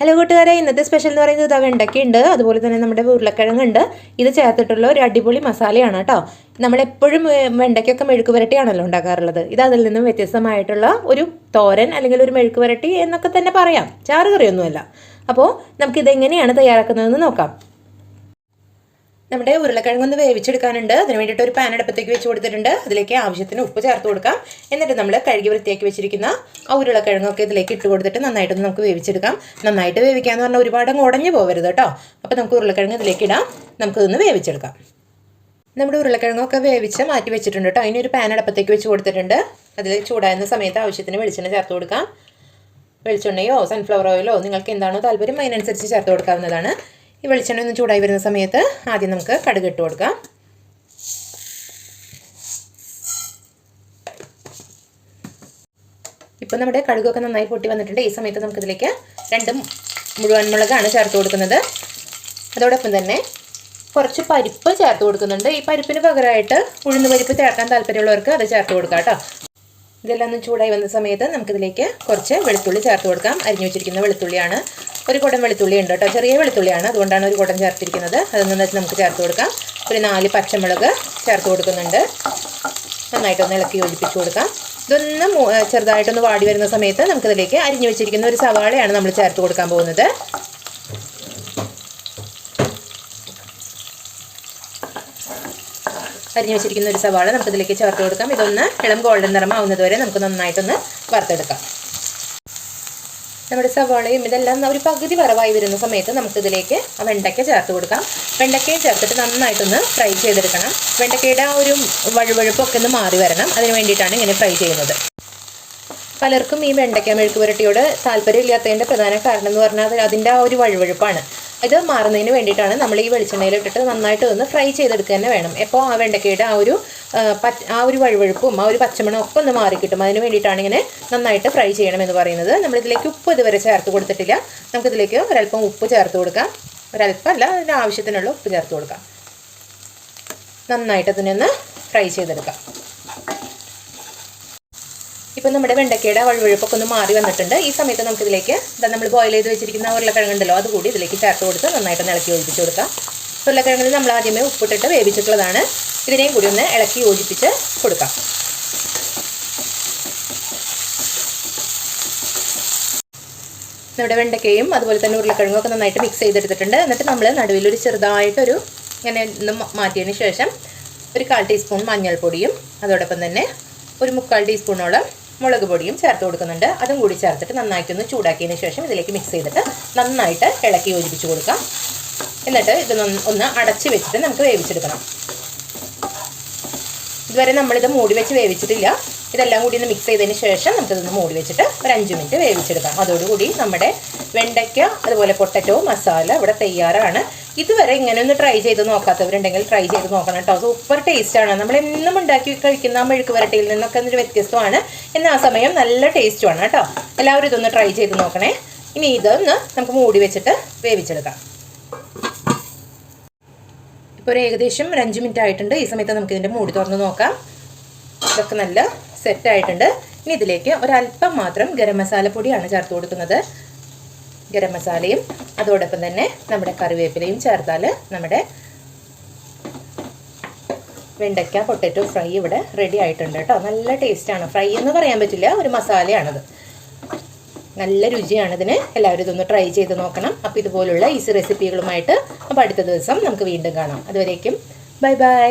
Hello കൂട്ടുകാരെ ഇന്നത്തെ special എന്ന് പറയുന്നത് ഇതാ വെണ്ടയ്ക്കുണ്ട് അതുപോലെ തന്നെ നമ്മുടെ ഉരുളക്കിഴങ്ങുണ്ട്. ഇത് ചേർത്തിട്ടുള്ള ഒരു അടിപൊളി മസാലയാണ് കേട്ടോ നമ്മളെപ്പോഴും വെണ്ടയ്ക്കൊക്കെ മെഴുക്ക് പുരട്ടിയാണല്ലോ ഉണ്ടാക്കാറുള്ളത്. ഇത് അതിൽ നിന്നും വ്യത്യസ്തമായിട്ടുള്ള ഒരു തോരൻ അല്ലെങ്കിൽ ഒരു മെഴുക്ക് പുരട്ടി എന്നൊക്കെ തന്നെ പറയാം. ചാറുകറിയൊന്നുമല്ല അപ്പോൾ നമുക്കിതെങ്ങനെയാണ് തയ്യാറാക്കുന്നതെന്ന് നോക്കാം. നമ്മുടെ ഉരുളക്കിഴങ്ങൊന്ന് വേവിച്ചെടുക്കാനുണ്ട്. അതിന് വേണ്ടിയിട്ട് ഒരു പാൻ അടുപ്പത്തേക്ക് വെച്ച് കൊടുത്തിട്ടുണ്ട്. അതിലേക്ക് ആവശ്യത്തിന് ഉപ്പ് ചേർത്ത് കൊടുക്കാം. എന്നിട്ട് നമ്മൾ കഴുകി വൃത്തിയാക്കി വെച്ചിരിക്കുന്ന ആ ഉരുളക്കിഴങ്ങൊക്കെ ഇതിലേക്ക് ഇട്ട് കൊടുത്തിട്ട് നന്നായിട്ടൊന്ന് നമുക്ക് വേവിച്ചെടുക്കാം. നന്നായിട്ട് വേവിക്കാമെന്ന് പറഞ്ഞാൽ ഒരുപാട് ഉടഞ്ഞു പോകരുത് കേട്ടോ. അപ്പോൾ നമുക്ക് ഉരുളക്കിഴങ്ങ് ഇതിലേക്ക് ഇടാം. നമുക്കിതൊന്ന് വേവിച്ചെടുക്കാം. നമ്മുടെ ഉരുളക്കിഴങ്ങൊക്കെ വേവിച്ച് മാറ്റി വെച്ചിട്ടുണ്ട് കേട്ടോ. അതിനൊരു പാൻ അടുപ്പത്തേക്ക് വെച്ച് കൊടുത്തിട്ടുണ്ട്. അതിൽ ചൂടാകുന്ന സമയത്ത് ആവശ്യത്തിന് വെളിച്ചെണ്ണ ചേർത്ത് കൊടുക്കാം. വെളിച്ചെണ്ണയോ സൺഫ്ലവർ ഓയിലോ നിങ്ങൾക്ക് എന്താണോ താല്പര്യം അതിനനുസരിച്ച് ചേർത്ത് കൊടുക്കാവുന്നതാണ്. ഈ വെളിച്ചെണ്ണ ഒന്ന് ചൂടായി വരുന്ന സമയത്ത് ആദ്യം നമുക്ക് കടുക് ഇട്ട് കൊടുക്കാം. ഇപ്പോൾ നമ്മുടെ കടുകൊക്കെ നന്നായി പൊട്ടി വന്നിട്ടുണ്ട്. ഈ സമയത്ത് നമുക്കിതിലേക്ക് രണ്ട് മുഴുവൻ മുളകാണ് ചേർത്ത് കൊടുക്കുന്നത്. അതോടൊപ്പം തന്നെ കുറച്ച് പരിപ്പ് ചേർത്ത് കൊടുക്കുന്നുണ്ട്. ഈ പരിപ്പിന് പകരമായിട്ട് ഉഴുന്ന് പരിപ്പ് ചേർക്കാൻ താല്പര്യമുള്ളവർക്ക് അത് ചേർത്ത് കൊടുക്കാം കേട്ടോ. ഇതെല്ലാം ഒന്ന് ചൂടായി വന്ന സമയത്ത് നമുക്കിതിലേക്ക് കുറച്ച് വെളുത്തുള്ളി ചേർത്ത് കൊടുക്കാം. അരിഞ്ഞു വെച്ചിരിക്കുന്ന വെളുത്തുള്ളിയാണ് ഒരു കുടം വെളുത്തുള്ളി ഉണ്ട് കേട്ടോ. ചെറിയ വെളുത്തുള്ളിയാണ്. അതുകൊണ്ടാണ് ഒരു കുടം ചേർത്തിരിക്കുന്നത്. അതൊന്നും വെച്ച് നമുക്ക് ചേർത്ത് കൊടുക്കാം. ഒരു നാല് പച്ചമുളക് ചേർത്ത് കൊടുക്കുന്നുണ്ട്. നന്നായിട്ടൊന്ന് ഇളക്കി യോജിപ്പിച്ച് കൊടുക്കാം. ഇതൊന്ന് ചെറുതായിട്ടൊന്ന് വാടി വരുന്ന സമയത്ത് നമുക്കിതിലേക്ക് അരിഞ്ഞു വെച്ചിരിക്കുന്ന ഒരു സവാളയാണ് നമ്മൾ ചേർത്ത് കൊടുക്കാൻ പോകുന്നത്. അരിഞ്ഞു വെച്ചിരിക്കുന്ന ഒരു സവാള നമുക്കിതിലേക്ക് ചേർത്ത് കൊടുക്കാം. ഇതൊന്ന് ഇളം ഗോൾഡൻ നിറമാവുന്നത് വരെ നമുക്ക് നന്നായിട്ടൊന്ന് വറുത്തെടുക്കാം. നമ്മുടെ സവാളയും ഇതെല്ലാം ഒരു പകുതി വറവായി വരുന്ന സമയത്ത് നമുക്കിതിലേക്ക് ആ വെണ്ടയ്ക്ക ചേർത്ത് കൊടുക്കാം. വെണ്ടയ്ക്കയും ചേർത്തിട്ട് നന്നായിട്ടൊന്ന് ഫ്രൈ ചെയ്തെടുക്കണം. വെണ്ടയ്ക്കയുടെ ആ ഒരു വഴുവഴുപ്പൊക്കെ ഒന്ന് മാറി വരണം. അതിന് വേണ്ടിയിട്ടാണ് ഇങ്ങനെ ഫ്രൈ ചെയ്യുന്നത്. പലർക്കും ഈ വെണ്ടയ്ക്ക മെഴുക്ക് പുരട്ടിയോട് താല്പര്യമില്ലാത്തതിന്റെ പ്രധാന കാരണം എന്ന് പറഞ്ഞാൽ അതിന്റെ ആ ഒരു വഴുവഴുപ്പാണ്. ഇത് മാറുന്നതിന് വേണ്ടിയിട്ടാണ് നമ്മൾ ഈ വെളിച്ചെണ്ണയിൽ ഇട്ടിട്ട് നന്നായിട്ട് ഒന്ന് ഫ്രൈ ചെയ്തെടുക്കുക തന്നെ വേണം. എപ്പോൾ ആ വെണ്ടയ്ക്കയുടെ ആ ഒരു ആ, ഒരു വഴുവഴുപ്പും ആ ഒരു പച്ചമണം ഒക്കെ ഒന്ന് മാറി കിട്ടും അതിന് വേണ്ടിയിട്ടാണ് ഇങ്ങനെ നന്നായിട്ട് ഫ്രൈ ചെയ്യണം എന്ന് പറയുന്നത്. നമ്മളിതിലേക്ക് ഉപ്പ് ഇതുവരെ ചേർത്ത് കൊടുത്തിട്ടില്ല. നമുക്കിതിലേക്ക് ഒരല്പം ഉപ്പ് ചേർത്ത് കൊടുക്കാം. ഒരല്പം അല്ല അതിന് ആവശ്യത്തിനുള്ള ഉപ്പ് ചേർത്ത് കൊടുക്കാം. നന്നായിട്ട് അതിനൊന്ന് ഫ്രൈ ചെയ്തെടുക്കാം. ഇപ്പം നമ്മുടെ വെണ്ടയ്ക്കയുടെ വഴുവഴുപ്പൊക്കെ ഒന്ന് മാറി വന്നിട്ടുണ്ട്. ഈ സമയത്ത് നമുക്കിതിലേക്ക് ഇതാ നമ്മൾ ബോയിൽ ചെയ്ത് വെച്ചിരിക്കുന്ന ഉരുളക്കിഴങ്ങുണ്ടല്ലോ അതുകൂടി ഇതിലേക്ക് ചേർത്ത് കൊടുത്ത് നന്നായിട്ട് ഇളക്കി യോജിപ്പിച്ച് കൊടുക്കാം. ഉരുളക്കിഴങ്ങിൽ നമ്മൾ ആദ്യമേ ഉപ്പിട്ടിട്ട് വേവിച്ചിട്ടുള്ളതാണ്. ഇതിനെയും കൂടി ഒന്ന് ഇളക്കി യോജിപ്പിച്ച് കൊടുക്കാം. നമ്മുടെ വെണ്ടക്കയും അതുപോലെ തന്നെ ഉരുളക്കിഴങ്ങും ഒക്കെ നന്നായിട്ട് മിക്സ് ചെയ്തെടുത്തിട്ടുണ്ട്. എന്നിട്ട് നമ്മൾ നടുവിലൊരു ചെറുതായിട്ടൊരു ഇങ്ങനെ ഒന്ന് മാറ്റിയതിന് ശേഷം ഒരു കാൽ ടീസ്പൂൺ മഞ്ഞൾപ്പൊടിയും അതോടൊപ്പം തന്നെ ഒരു മുക്കാൽ ടീസ്പൂണോളം മുളക് പൊടിയും ചേർത്ത് കൊടുക്കുന്നുണ്ട്. അതും കൂടി ചേർത്തിട്ട് നന്നായിട്ടൊന്ന് ചൂടാക്കിയതിന് ശേഷം ഇതിലേക്ക് മിക്സ് ചെയ്തിട്ട് നന്നായിട്ട് ഇളക്കി യോജിപ്പിച്ച് കൊടുക്കാം. എന്നിട്ട് ഇത് ഒന്ന് അടച്ച് വെച്ചിട്ട് നമുക്ക് വേവിച്ചെടുക്കണം. ഇതുവരെ നമ്മളിത് മൂടി വെച്ച് വേവിച്ചിട്ടില്ല. ഇതെല്ലാം കൂടി ഒന്ന് മിക്സ് ചെയ്തതിന് ശേഷം നമുക്കിതൊന്ന് മൂടി വെച്ചിട്ട് ഒരു അഞ്ച് മിനിറ്റ് വേവിച്ചെടുക്കാം. അതോടുകൂടി നമ്മുടെ വെണ്ടയ്ക്ക അതുപോലെ പൊട്ടറ്റോ മസാല ഇവിടെ തയ്യാറാണ്. ഇതുവരെ ഇങ്ങനെ ഒന്ന് ട്രൈ ചെയ്ത് നോക്കാത്തവരുണ്ടെങ്കിൽ ട്രൈ ചെയ്ത് നോക്കണം കേട്ടോ സൂപ്പർ ടേസ്റ്റാണ് നമ്മൾ എന്നും ഉണ്ടാക്കി കഴിക്കുന്ന മെഴുക്ക് വരട്ടിയിൽ നിന്നൊക്കെ ഒരു വ്യത്യസ്തമാണ്. എന്നാൽ ആ സമയം നല്ല ടേസ്റ്റുമാണ് കേട്ടോ എല്ലാവരും ഇതൊന്ന് ട്രൈ ചെയ്ത് നോക്കണേ. ഇനി ഇതൊന്ന് നമുക്ക് മൂടി വെച്ചിട്ട് വേവിച്ചെടുക്കാം. ഇപ്പോൾ ഒരു ഏകദേശം ഒരു അഞ്ച് മിനിറ്റ് ആയിട്ടുണ്ട്. ഈ സമയത്ത് നമുക്ക് ഇതിന്റെ മൂടി തുറന്ന് നോക്കാം. ഇതൊക്കെ നല്ല സെറ്റ് ആയിട്ടുണ്ട്. ഇനി ഇതിലേക്ക് ഒരല്പം മാത്രം ഗരം മസാല പൊടിയാണ് ചേർത്ത് കൊടുക്കുന്നത്. ഗരം മസാലയും അതോടൊപ്പം തന്നെ നമ്മുടെ കറിവേപ്പിലയും ചേർത്താൽ നമ്മുടെ വെണ്ടയ്ക്ക പൊട്ടറ്റോ ഫ്രൈ ഇവിടെ റെഡി ആയിട്ടുണ്ട് കേട്ടോ. നല്ല ടേസ്റ്റാണ് ഫ്രൈ എന്ന് പറയാൻ പറ്റില്ല ഒരു മസാലയാണത്. നല്ല രുചിയാണ് ഇതിന്. എല്ലാവരും ഇതൊന്ന് ട്രൈ ചെയ്ത് നോക്കണം. അപ്പോൾ ഇതുപോലുള്ള ഈസി റെസിപ്പികളുമായിട്ട് അപ്പോൾ അടുത്ത ദിവസം നമുക്ക് വീണ്ടും കാണാം. അതുവരേക്കും ബൈ ബൈ